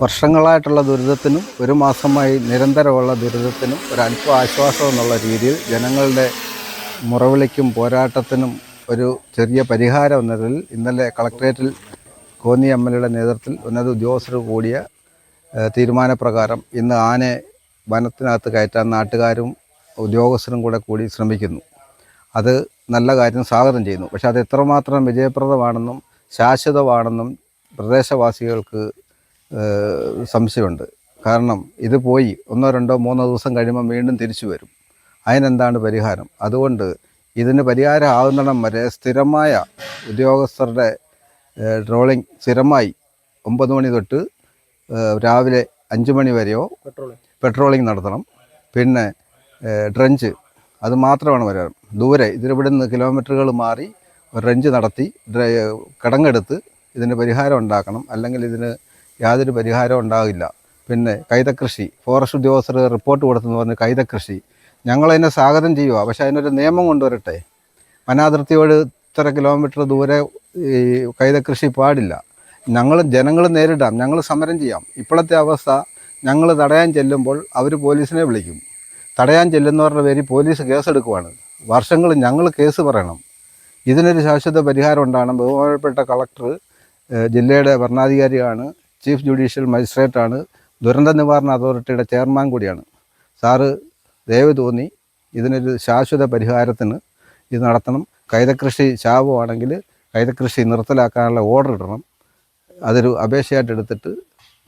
വർഷങ്ങളായിട്ടുള്ള ദുരിതത്തിനും ഒരു മാസമായി നിരന്തരമുള്ള ദുരിതത്തിനും ഒരു അല്പ ആശ്വാസം എന്നുള്ള രീതിയിൽ ജനങ്ങളുടെ മുറവിളിക്കും പോരാട്ടത്തിനും ഒരു ചെറിയ പരിഹാരം എന്നതിൽ ഇന്നലെ കളക്ടറേറ്റിൽ കോന്നി എം എൽ എയുടെ നേതൃത്വത്തിൽ ഉന്നത ഉദ്യോഗസ്ഥർ കൂടിയ തീരുമാനപ്രകാരം ഇന്ന് ആനയെ വനത്തിനകത്ത് കയറ്റാൻ നാട്ടുകാരും ഉദ്യോഗസ്ഥരും കൂടെ കൂടി ശ്രമിക്കുന്നു. അത് നല്ല കാര്യം സ്വാഗതം ചെയ്യുന്നു. പക്ഷേ അത് എത്രമാത്രം വിജയപ്രദമാണെന്നും ശാശ്വതമാണെന്നും പ്രദേശവാസികൾക്ക് സംശയമുണ്ട്. കാരണം ഇത് പോയി ഒന്നോ രണ്ടോ മൂന്നോ ദിവസം കഴിയുമ്പോൾ വീണ്ടും തിരിച്ചു വരും. അതിനെന്താണ് പരിഹാരം? അതുകൊണ്ട് ഇതിന് പരിഹാരം ആവുന്നിടം വരെ സ്ഥിരമായ ഉദ്യോഗസ്ഥരുടെ ട്രോളിങ് സ്ഥിരമായി ഒമ്പത് മണി തൊട്ട് രാവിലെ അഞ്ച് മണി വരെയോ പെട്രോളിംഗ് നടത്തണം. പിന്നെ ട്രഞ്ച് ഡ്രഞ്ച് അത് മാത്രമാണ് വരാൻ ദൂരെ ഇതിലിവിടെ നിന്ന് കിലോമീറ്ററുകൾ മാറി ഒരു റെഞ്ച് നടത്തി കിടങ്ങെടുത്ത് ഇതിന് പരിഹാരം ഉണ്ടാക്കണം. അല്ലെങ്കിൽ ഇതിന് യാതൊരു പരിഹാരവും ഉണ്ടാകില്ല പിന്നെ കൈതക്കൃഷി ഫോറസ്റ്റ് ഉദ്യോഗസ്ഥർ റിപ്പോർട്ട് കൊടുത്തെന്ന് പറഞ്ഞ് കൈതക്കൃഷി ഞങ്ങളതിനെ സ്വാഗതം ചെയ്യുക. പക്ഷേ അതിനൊരു നിയമം കൊണ്ടുവരട്ടെ? വനാതിർത്തിയോട് ഇത്ര കിലോമീറ്റർ ദൂരെ ഈ കൈതക്കൃഷി പാടില്ല. ഞങ്ങൾ ജനങ്ങൾ നേരിടാം. ഞങ്ങൾ സമരം ചെയ്യാം. ഇപ്പോഴത്തെ അവസ്ഥ ഞങ്ങൾ തടയാൻ ചെല്ലുമ്പോൾ അവർ പോലീസിനെ വിളിക്കും. തടയാൻ ചെല്ലുന്നവരുടെ പേരിൽ പോലീസ് കേസെടുക്കുവാണ്. വർഷങ്ങൾ ഞങ്ങൾ കേസ് പറയണം. ഇതിനൊരു ശാശ്വത പരിഹാരം ഉണ്ടാകണം. ബഹുമാനപ്പെട്ട കളക്ടർ ജില്ലയുടെ ഭരണാധികാരിയാണ് ചീഫ് ജുഡീഷ്യൽ മജിസ്ട്രേറ്റാണ്. ദുരന്ത നിവാരണ അതോറിറ്റിയുടെ ചെയർമാൻ കൂടിയാണ്. സാറ് ദയവ് തോന്നി ഇതിനൊരു ശാശ്വത പരിഹാരത്തിന് ഇത് നടത്തണം. കൈതക്കൃഷി ശാപമാണെങ്കിൽ കൈതകൃഷി നിർത്തലാക്കാനുള്ള ഓർഡർ ഇടണം. അതൊരു അപേക്ഷയായിട്ട് എടുത്തിട്ട്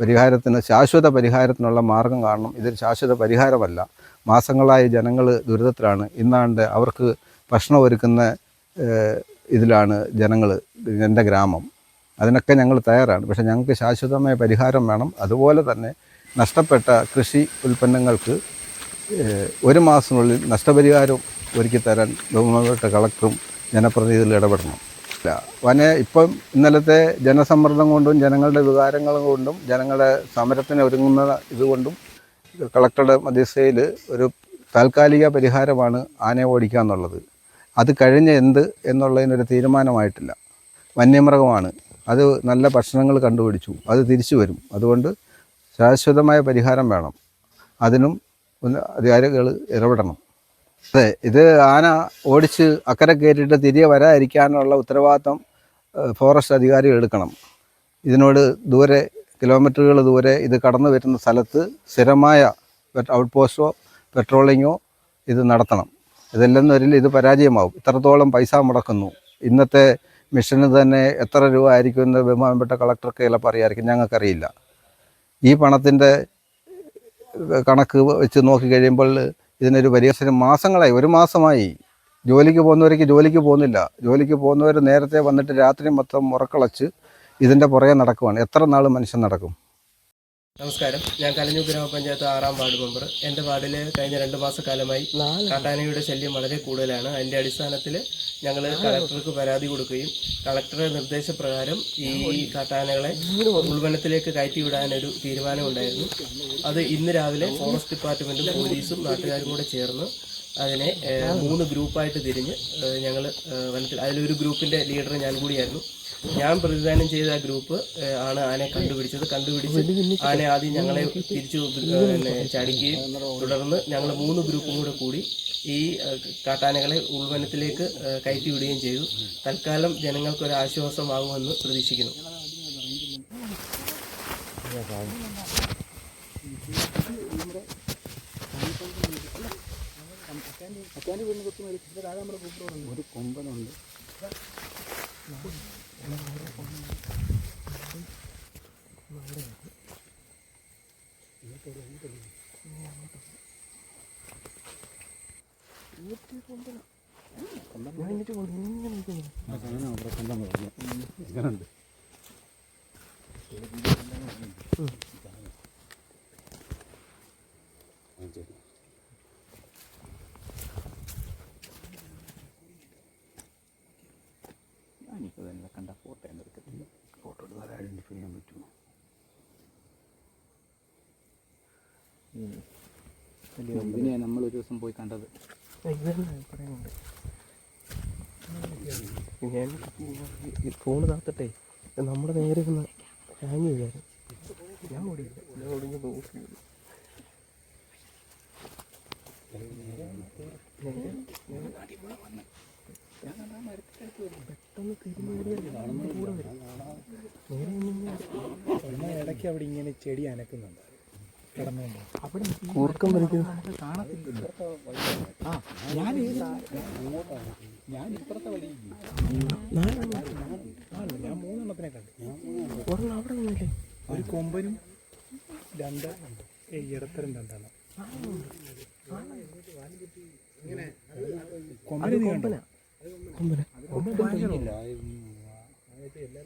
പരിഹാരത്തിന് ശാശ്വത പരിഹാരത്തിനുള്ള മാർഗം കാണണം. ഇതൊരു ശാശ്വത പരിഹാരമല്ല. മാസങ്ങളായി ജനങ്ങൾ ദുരിതത്തിലാണ്. ഇന്നാണ്ട് അവർക്ക് ഭക്ഷണം ഒരുക്കുന്ന ഇതിലാണ് ജനങ്ങൾ എന്റെ ഗ്രാമം. അതിനൊക്കെ ഞങ്ങൾ തയ്യാറാണ്. പക്ഷേ ഞങ്ങൾക്ക് ശാശ്വതമായ പരിഹാരം വേണം. അതുപോലെ തന്നെ നഷ്ടപ്പെട്ട കൃഷി ഉൽപ്പന്നങ്ങൾക്ക് ഒരു മാസത്തിനുള്ളിൽ നഷ്ടപരിഹാരം ഒരുക്കി തരാൻ ബഹുമാനപ്പെട്ട കളക്ടറും ജനപ്രതിനിധികളും ഇടപെടണം. ഇല്ല. വന ഇപ്പം ഇന്നലത്തെ ജനസമ്മർദ്ദം കൊണ്ടും ജനങ്ങളുടെ വികാരങ്ങൾ കൊണ്ടും ജനങ്ങളുടെ സമരത്തിന് ഒരുങ്ങുന്ന ഇതുകൊണ്ടും കളക്ടറുടെ മധ്യസ്ഥയിൽ ഒരു താൽക്കാലിക പരിഹാരമാണ് ആനയെ ഓടിക്കുക എന്നുള്ളത്. അത് കഴിഞ്ഞ് എന്ത് എന്നുള്ളതിനൊരു തീരുമാനമായിട്ടില്ല. വന്യമൃഗമാണ്. അത് നല്ല ഭക്ഷണങ്ങൾ കണ്ടുപിടിച്ചു. അത് തിരിച്ചു വരും. അതുകൊണ്ട് ശാശ്വതമായ പരിഹാരം വേണം. അതിനും ഒന്ന് അധികാരികൾ ഇടപെടണം. അതെ ഇത് ആന ഓടിച്ച് അക്കരെ കയറ്റിയിട്ട് തിരികെ വരാതിരിക്കാനുള്ള ഉത്തരവാദിത്വം ഫോറസ്റ്റ് അധികാരികൾ എടുക്കണം. ഇതിനോട് ദൂരെ കിലോമീറ്ററുകൾ ദൂരെ ഇത് കടന്നു വരുന്ന സ്ഥലത്ത് സ്ഥിരമായ ഔട്ട് പോസ്റ്റോ പെട്രോളിങ്ങോ ഇത് നടത്തണം. ഇതെല്ലാം ഇത് പരാജയമാവും. ഇത്രത്തോളം പൈസ മുടക്കുന്നു. ഇന്നത്തെ മിഷന് തന്നെ എത്ര രൂപ ആയിരിക്കും എന്ന് ബഹുമാനപ്പെട്ട കളക്ടർക്ക് ചിലപ്പോൾ അറിയാമായിരിക്കും. ഞങ്ങൾക്കറിയില്ല. ഈ പണത്തിന്റെ കണക്ക് വെച്ച് നോക്കി കഴിയുമ്പോൾ ഇതിനൊരു പരിഹസനം മാസങ്ങളായി. ഒരു മാസമായി. ജോലിക്ക് പോകുന്നവർക്ക് ജോലിക്ക് പോകുന്നില്ല. ജോലിക്ക് പോകുന്നവർ നേരത്തെ വന്നിട്ട് രാത്രി മൊത്തം ഉറക്കളച്ച് ഇതിന്റെ പുറകെ നടക്കുവാണ്. എത്ര നാൾ മനുഷ്യൻ നടക്കും? നമസ്കാരം. ഞാൻ കലഞ്ഞൂർ ഗ്രാമപഞ്ചായത്ത് ആറാം വാർഡ് മെമ്പർ. എന്റെ വാർഡിൽ കഴിഞ്ഞ രണ്ട് മാസക്കാലമായി കാട്ടാനയുടെ ശല്യം വളരെ കൂടുതലാണ്. അതിന്റെ അടിസ്ഥാനത്തിൽ ഞങ്ങൾ കളക്ടർക്ക് പരാതി കൊടുക്കുകയും കളക്ടറുടെ നിർദ്ദേശപ്രകാരം ഈ കാട്ടാനകളെ ഉൾവനത്തിലേക്ക് കയറ്റിവിടാനൊരു തീരുമാനമുണ്ടായിരുന്നു. അത് ഇന്ന് രാവിലെ ഫോറസ്റ്റ് ഡിപ്പാർട്ട്മെന്റും പോലീസും നാട്ടുകാരും കൂടെ ചേർന്ന് അതിനെ മൂന്ന് ഗ്രൂപ്പായിട്ട് തിരിഞ്ഞ് ഞങ്ങൾ വനത്തിൽ അതിലൊരു ഗ്രൂപ്പിന്റെ ലീഡർ ഞാൻ കൂടിയായിരുന്നു. ഞാൻ പ്രതിദാനം ചെയ്ത ഗ്രൂപ്പ് ആണ് ആനയെ കണ്ടുപിടിച്ചത്. കണ്ടുപിടിച്ച് ആനയെ ആദ്യം ഞങ്ങളെ തിരിച്ചു പിന്നെ ചാടിക്കുകയും തുടർന്ന് ഞങ്ങൾ മൂന്ന് ഗ്രൂപ്പും കൂടെ കൂടി ഈ കാട്ടാനകളെ ഉൾവനത്തിലേക്ക് കയറ്റി കയറ്റിവിടുകയും ചെയ്തു. തൽക്കാലം ജനങ്ങൾക്ക് ഒരു ആശ്വാസമാകുമെന്ന് പ്രതീക്ഷിക്കുന്നു. ഒരു കൊമ്പനുണ്ട്. ഞാനിപ്പോൾ തന്നെ കണ്ട ഫോട്ടോ എടുക്കത്തില്ല ഫോട്ടോ എടുത്താൽ ഐഡന്റിഫൈ ചെയ്യാൻ പറ്റുമോ ഇതിനെ ഒരു ദിവസം പോയി കണ്ടത്. ഞാൻ ഫോൺ താത്തട്ടെ നമ്മുടെ നേരെ ഒന്ന് ഹാങ് ചെയ്തായിരുന്നു ഞാൻ ഓടിയില്ല ഞാൻ ഓടിഞ്ഞ് നോക്കി പെട്ടെന്ന് തിരിഞ്ഞു എന്നാൽ ഇടയ്ക്ക് അവിടെ ഇങ്ങനെ ചെടി അനക്കുന്നുണ്ട് കൂർക്കം വലിക്കുന്നു നമുക്ക് കാണത്തില്ലല്ലോ ആ ഞാൻ ഞാൻ ഇപ്പുറത്തെ വഴി ഞാൻ മൂന്നെണ്ണത്തിനെ കണ്ടു ഒരെണ്ണം അവിടെ നിന്നില്ലേ ഒരു കൊമ്പനും. രണ്ട് ഇടത്തരം രണ്ടെണ്ണം കൊമ്പന്. നീ കണ്ടോ? കൊമ്പന.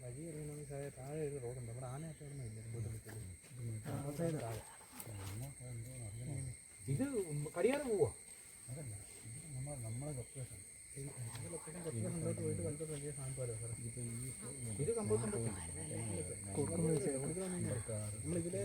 വഴി അറിയണമെങ്കിൽ സാറേ താഴെ ഒരു റോഡുണ്ട് അവിടെ ആനയൊക്കെ അവിടെ ഇത് കടിയാറ് പോവാ. അതല്ല നമ്മൾ നമ്മളെ ലൊക്കേഷൻ ഇത് കമ്പോസ്റ്റ് നമ്മളിതിലെ